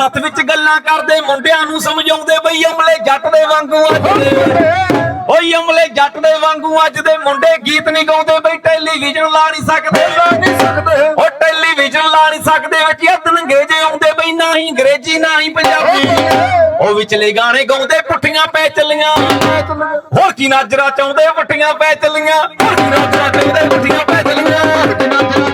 ਸੱਥ ਵਿੱਚ ਗੱਲਾਂ ਕਰਦੇ ਮੁੰਡਿਆਂ ਨੂੰ ਸਮਝਾਉਂਦੇ ਬਈ ਅਮਲੇ ਜੱਟ ਦੇ ਵਾਂਗੂ ਅੱਜ ਦੇ। ਓਏ ਅਮਲੇ ਜੱਟ ਦੇ ਵਾਂਗੂ ਅੱਜ ਦੇ। ਮੁੰਡੇ ਗੀਤ ਨਹੀਂ ਗਾਉਂਦੇ ਬਈ ਟੈਲੀਵਿਜ਼ਨ ਲਾ ਨਹੀਂ ਸਕਦੇ। ਲਾ ਨਹੀਂ ਸਕਦੇ। ਓ ਟੈਲੀਵਿਜ਼ਨ ਲਾ ਨਹੀਂ ਸਕਦੇ ਵਿੱਚ ਅਦਨਗੇ ਜੇ ਆਉਂਦੇ ਬਈ ਨਾ ਹੀ ਅੰਗਰੇਜ਼ੀ ਨਾ ਹੀ ਪੰਜਾਬੀ। ਉਹ ਵਿਚਲੇ ਗਾਣੇ ਗਾਉਂਦੇ ਪੁੱਠੀਆਂ ਪੈ ਚੱਲੀਆਂ। ਹੋਰ ਕੀ ਨਾਜਰਾ ਚਾਹੁੰਦੇ ਪੁੱਠੀਆਂ ਪੈ ਚੱਲੀਆਂ। ਹੋਰ ਕੀ ਨਾਜਰਾ ਚਾਹੁੰਦੇ ਪੁੱਠੀਆਂ ਪੈ ਚੱਲੀਆਂ।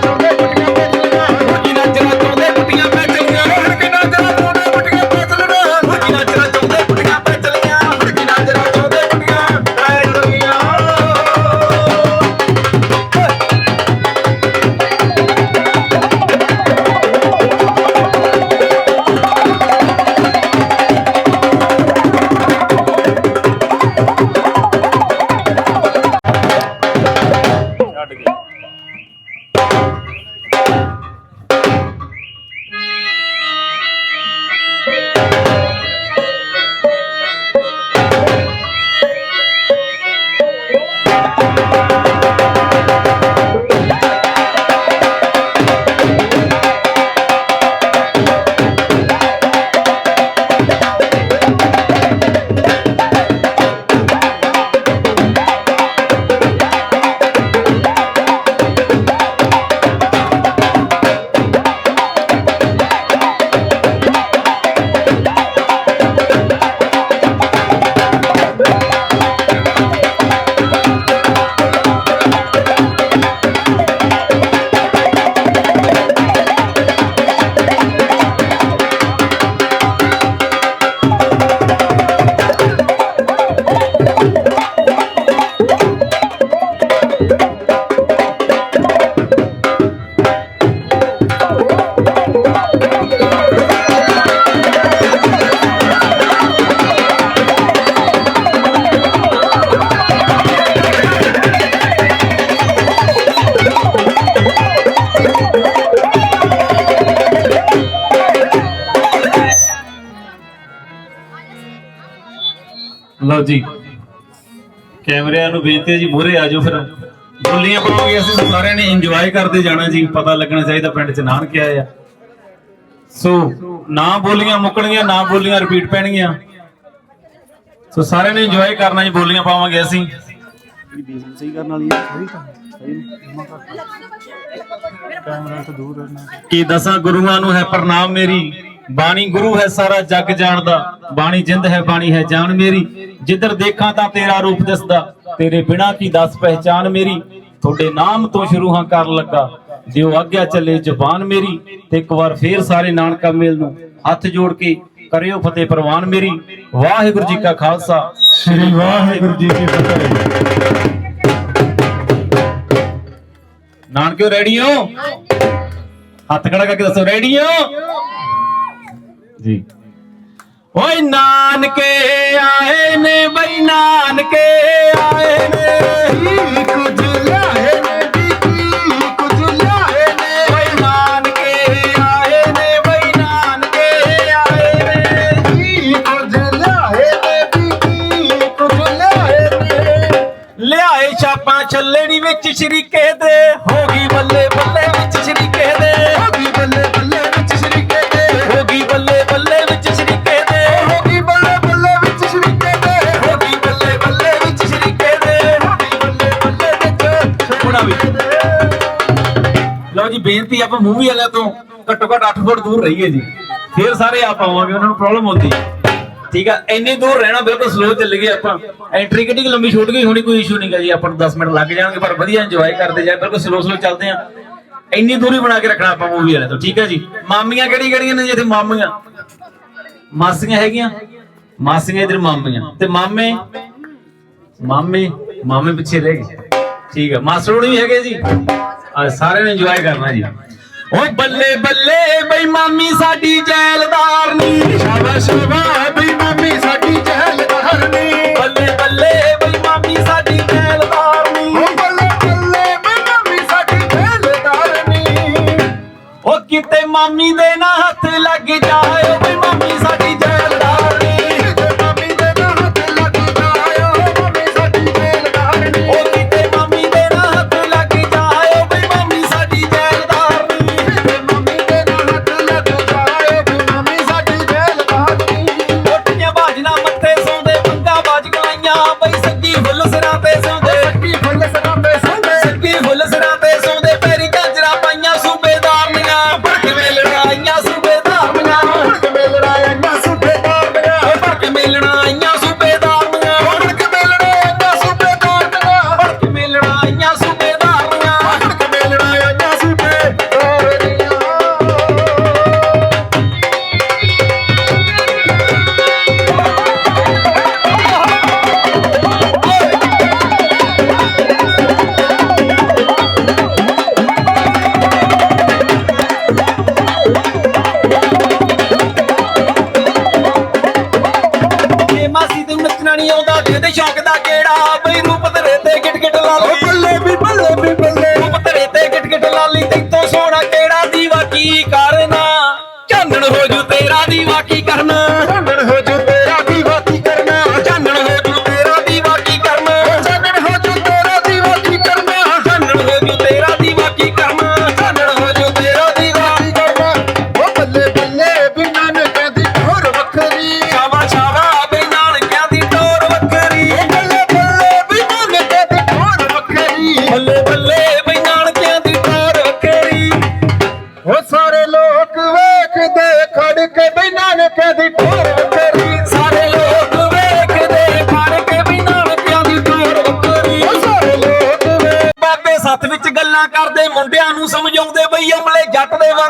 ਲਓ ਜੀ ਕੈਮਰਿਆਂ ਨੂੰ ਬੇਨਤੀ ਹੈ ਜੀ ਮੂਹਰੇ ਆ ਜਾਓ ਫਿਰ। ਬੋਲੀਆਂ ਪਾਵਾਂਗੇ ਅਸੀਂ ਸਾਰਿਆਂ ਨੇ ਇੰਜੋਏ ਕਰਦੇ ਜਾਣਾ ਜੀ ਪਤਾ ਲੱਗਣਾ ਚਾਹੀਦਾ ਪਿੰਡ 'ਚ ਨਾਨਕ ਆਏ ਆ। ਸੋ ਨਾ ਬੋਲੀਆਂ ਮੁੱਕਣਗੀਆਂ ਨਾ ਬੋਲੀਆਂ ਰਿਪੀਟ ਪੈਣਗੀਆਂ। ਸੋ ਸਾਰਿਆਂ ਨੇ ਇੰਜੋਏ ਕਰਨਾ ਜੀ ਬੋਲੀਆਂ ਪਾਵਾਂਗੇ ਅਸੀਂ। ਸਹੀ ਕਰਨ ਵਾਲੀ ਹੈ ਸਹੀ ਤਾਂ ਸਹੀ ਕੈਮਰਾ ਤੋਂ ਦੂਰ ਰਹਿਣਾ ਕੀ ਦਸਾਂ ਗੁਰੂਆਂ ਨੂੰ ਹੈ ਪ੍ਰਣਾਮ ਮੇਰੀ। ਬਾਣੀ ਗੁਰੂ ਹੈ ਸਾਰਾ ਜੱਗ ਜਾਣਦਾ। ਬਾਣੀ ਜਿੰਦ ਹੈ ਬਾਣੀ ਹੈ ਜਾਨ ਮੇਰੀ। ਜਿੱਧਰ ਦੇਖਾਂ ਤਾਂ ਤੇਰਾ ਰੂਪ ਦਿਸਦਾ। ਤੇਰੇ ਬਿਨਾ ਕੀ ਦੱਸ ਪਹਿਚਾਨ ਮੇਰੀ? ਤੁਹਾਡੇ ਨਾਮ ਤੋਂ ਸ਼ੁਰੂ ਹਾਂ ਕਰਨ ਲੱਗਾ। ਦਿਓ ਆਗਿਆ ਚੱਲੇ ਜ਼ੁਬਾਨ ਮੇਰੀ ਤੇ ਇੱਕ ਵਾਰ ਫੇਰ ਸਾਰੇ ਨਾਨਕਾ ਮੇਲ ਨੂੰ ਹੱਥ ਜੋੜ ਕੇ ਕਰਿਓ ਫਤਿਹ ਪ੍ਰਵਾਨ ਮੇਰੀ। ਵਾਹਿਗੁਰੂ ਜੀ ਕਾ ਖਾਲਸਾ। ਸ੍ਰੀ ਵਾਹਿਗੁਰੂ ਜੀ ਕੀ ਫਤਿਹ। ਨਾਨਕਿਓ ਰੈਡੀ ਹੋ ਹੱਥ ਖੜਾ ਕਰਕੇ ਦੱਸੋ ਰੈਡੀ। ਹੋ ਜੀ। ਓਏ ਨਾਨਕੇ ਆਏ ਨੇ ਬਈ ਨਾਨਕੇ ਆਏ ਨੇ। ਕੁਝ ਲਿਆਏ ਨੇ ਬੀਬੀ ਕੁਝ ਲਿਆਏ ਨੇ। ਓਏ ਨਾਨਕੇ ਆਏ ਨੇ ਬਈ ਨਾਨਕੇ ਆਏ ਨੇ। ਕੁਝ ਲਿਆਏ ਨੇ ਬੀਬੀ ਕੁਝ ਲਿਆਏ ਨੇ। ਲਿਆਏ ਛਾਪਾਂ ਛੱਲਣੀ ਵਿੱਚ ਸ਼ਰੀਕੇ ਦੇ ਹੋ ਗਈ ਬੱਲੇ ਬੱਲੇ ਵਿੱਚ ਸ਼ਰੀਕੇ ਦੇ। ਲਓ ਜੀ, ਬੇਨਤੀ ਆਪਾਂ ਮੂਵੀ ਵਾਲਿਆਂ ਤੋਂ ਘੱਟੋ ਘੱਟ 8 ਫੁੱਟ ਦੂਰ ਰਹੀਏ ਜੀ। ਫੇਰ ਸਾਰੇ ਆਪ ਆਵਾਂਗੇ, ਉਹਨਾਂ ਨੂੰ ਪ੍ਰੋਬਲਮ ਹੁੰਦੀ ਠੀਕ ਆ, ਇੰਨੀ ਦੂਰ ਰਹਿਣਾ ਬਿਲਕੁਲ ਸਲੋ ਚੱਲ ਗਏ ਆਪਾਂ। ਐਂਟਰੀ ਕਿੱਡੀ ਲੰਬੀ ਛੁੱਟ ਗਈ, ਹੋਣੀ ਕੋਈ ਇਸ਼ੂ ਨਹੀਂਗਾ ਜੀ, ਆਪਾਂ ਨੂੰ 10 ਮਿੰਟ ਲੱਗ ਜਾਣਗੇ, ਪਰ ਵਧੀਆ ਇੰਜੋਏ ਕਰਦੇ ਜਾਏ, ਬਿਲਕੁਲ ਸਲੋ ਸਲੋ ਚੱਲਦੇ ਆ ਇੰਨੀ ਦੂਰੀ ਬਣਾ ਕੇ ਰੱਖਣਾ ਆਪਾਂ ਮੂਵੀ ਵਾਲਿਆਂ ਤੋਂ, ਠੀਕ ਆ ਜੀ। ਮਾਮੀਆਂ ਕਿਹੜੀ ਕਿਹੜੀਆਂ ਨੇ ਜੀ ਇੱਥੇ, ਮਾਮੀਆਂ? ਮਾਸੀਆਂ ਹੈਗੀਆਂ? ਮਾਸੀਆਂ ਇਧਰ ਮਾਮੀਆਂ। ਤੇ ਮਾਮੇ? ਮਾਮੇ ਮਾਮੇ ਪਿੱਛੇ ਰਹਿ ਗਏ। ਠੀਕ ਹੈ ਮਾਸੜੋ ਵੀ ਹੈਗੇ ਜੀ। ਆ ਸਾਰਿਆਂ ਨੇ ਇੰਜੋਏ ਕਰਨਾ ਜੀ। ਓਏ ਬੱਲੇ ਬੱਲੇ ਬਈ ਮਾਮੀ ਸਾਡੀ ਜੈਲਦਾਰ ਨੀ। ਸ਼ਾਬਾਸ਼ ਸ਼ਾਬਾਸ਼ ਬਈ ਮਾਮੀ ਸਾਡੀ ਜਹਲਦਾਰ ਨੀ। ਬੱਲੇ ਬੱਲੇ ਬਈ ਮਾਮੀ ਸਾਡੀ ਜੈਲਦਾਰ ਨੀ। ਓ ਬੱਲੇ ਬੱਲੇ ਬਈ ਮਾਮੀ ਸਾਡੀ ਜਹਲਦਾਰ ਨੀ। ਓ ਕਿਤੇ ਮਾਮੀ ਦੇ ਨਾ ਹੱਥ ਲੱਗ ਜਾਏ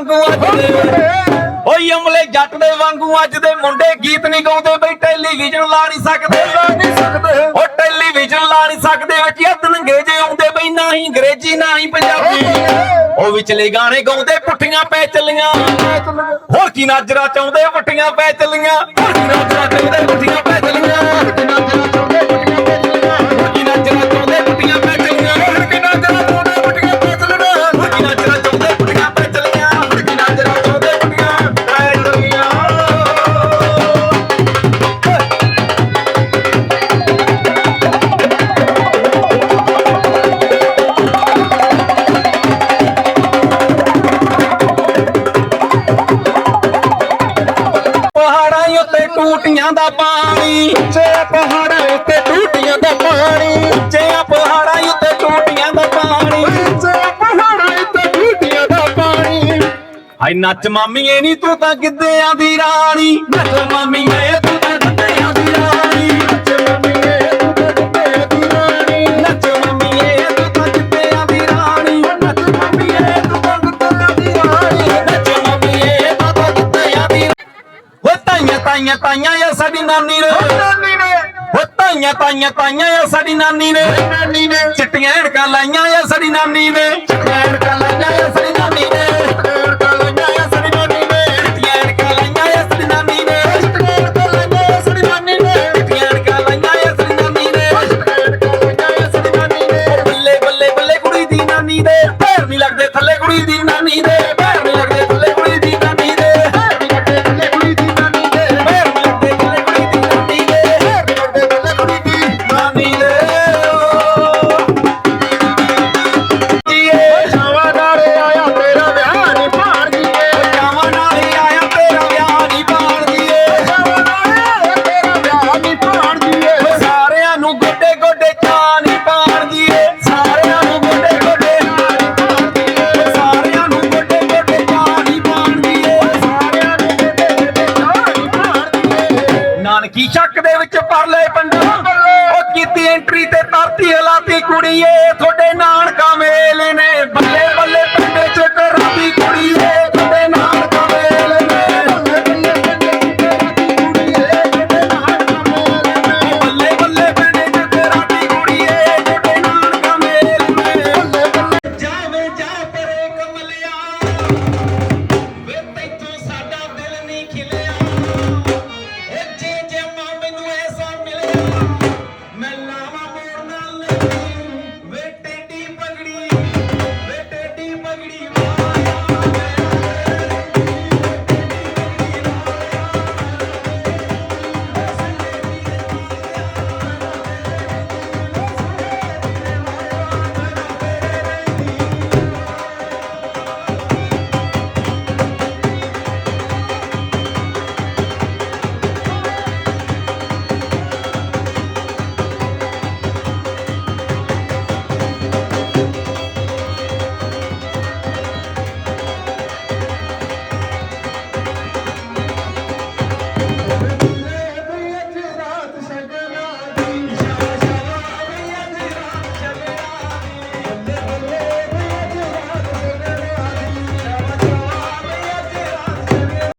ਵਾਂਗੂ ਅੱਜ ਦੇ ਓਏ ਅਮਲੇ ਜੱਟ ਦੇ ਵਾਂਗੂ ਅੱਜ ਦੇ ਮੁੰਡੇ ਗੀਤ ਨਹੀਂ ਗਾਉਂਦੇ ਬਈ ਟੈਲੀਵਿਜ਼ਨ ਲਾ ਨਹੀਂ ਸਕਦੇ। ਲਾ ਨਹੀਂ ਸਕਦੇ। ਓ ਟੈਲੀਵਿਜ਼ਨ ਲਾ ਨਹੀਂ ਸਕਦੇ ਵਿੱਚ ਅੱਧ ਨੰਗੇ ਜੇ ਆਉਂਦੇ ਬਈ ਨਾ ਹੀ ਅੰਗਰੇਜ਼ੀ ਨਾ ਹੀ ਪੰਜਾਬੀ। ਓ ਵਿਚਲੇ ਗਾਣੇ ਗਾਉਂਦੇ ਪੁੱਠੀਆਂ ਪੈ ਚੱਲੀਆਂ। ਹੋਰ ਕੀ ਨਾਜਰਾ ਚਾਹੁੰਦੇ ਪੁੱਠੀਆਂ ਪੈ ਚੱਲੀਆਂ। ਹੋਰ ਕੀ ਨਾਜਰਾ ਚਾਹੁੰਦੇ ਪੁੱਠੀਆਂ ਪੈ ਚੱਲੀਆਂ। ਟੂਟੀਆਂ ਦਾ ਪਾਣੀ। ਉੱਚਿਆ ਪਹਾੜਾਂ ਉੱਤੇ ਟੂਟੀਆਂ ਦਾ ਪਾਣੀ। ਉੱਚਿਆ ਪਹਾੜਾਂ ਉੱਤੇ ਟੂਟੀਆਂ ਦਾ ਪਾਣੀ। ਉੱਚਿਆ ਪਹਾੜਾਂ ਉੱਤੇ ਟੂਟੀਆਂ ਦਾ ਪਾਣੀ। ਹਾਏ ਨੱਚ ਮਾਮੀਏ ਨਹੀਂ ਤੂੰ ਤਾਂ ਗਿੱਧਿਆਂ ਦੀ ਰਾਣੀ। ਨੱਚ ਮਾਮੀਏ ਤੂੰ ਨਾਨੀ ਨੇ। ਨਾਨੀ ਉਹ ਤਾਈਆਂ ਤਾਈਆਂ ਤਾਈਆਂ ਆ ਸਾਡੀ ਨਾਨੀ ਨੇ। ਚਿੱਟੀਆਂ ਢਕਾਂ ਲਾਈਆਂ ਆ ਸਾਡੀ ਨਾਨੀ ਨੇ। ਚਿੱਟੀਆਂ ਢਕਾਂ ਲਾਈਆਂ ਆ ਸਾਡੀ টিচার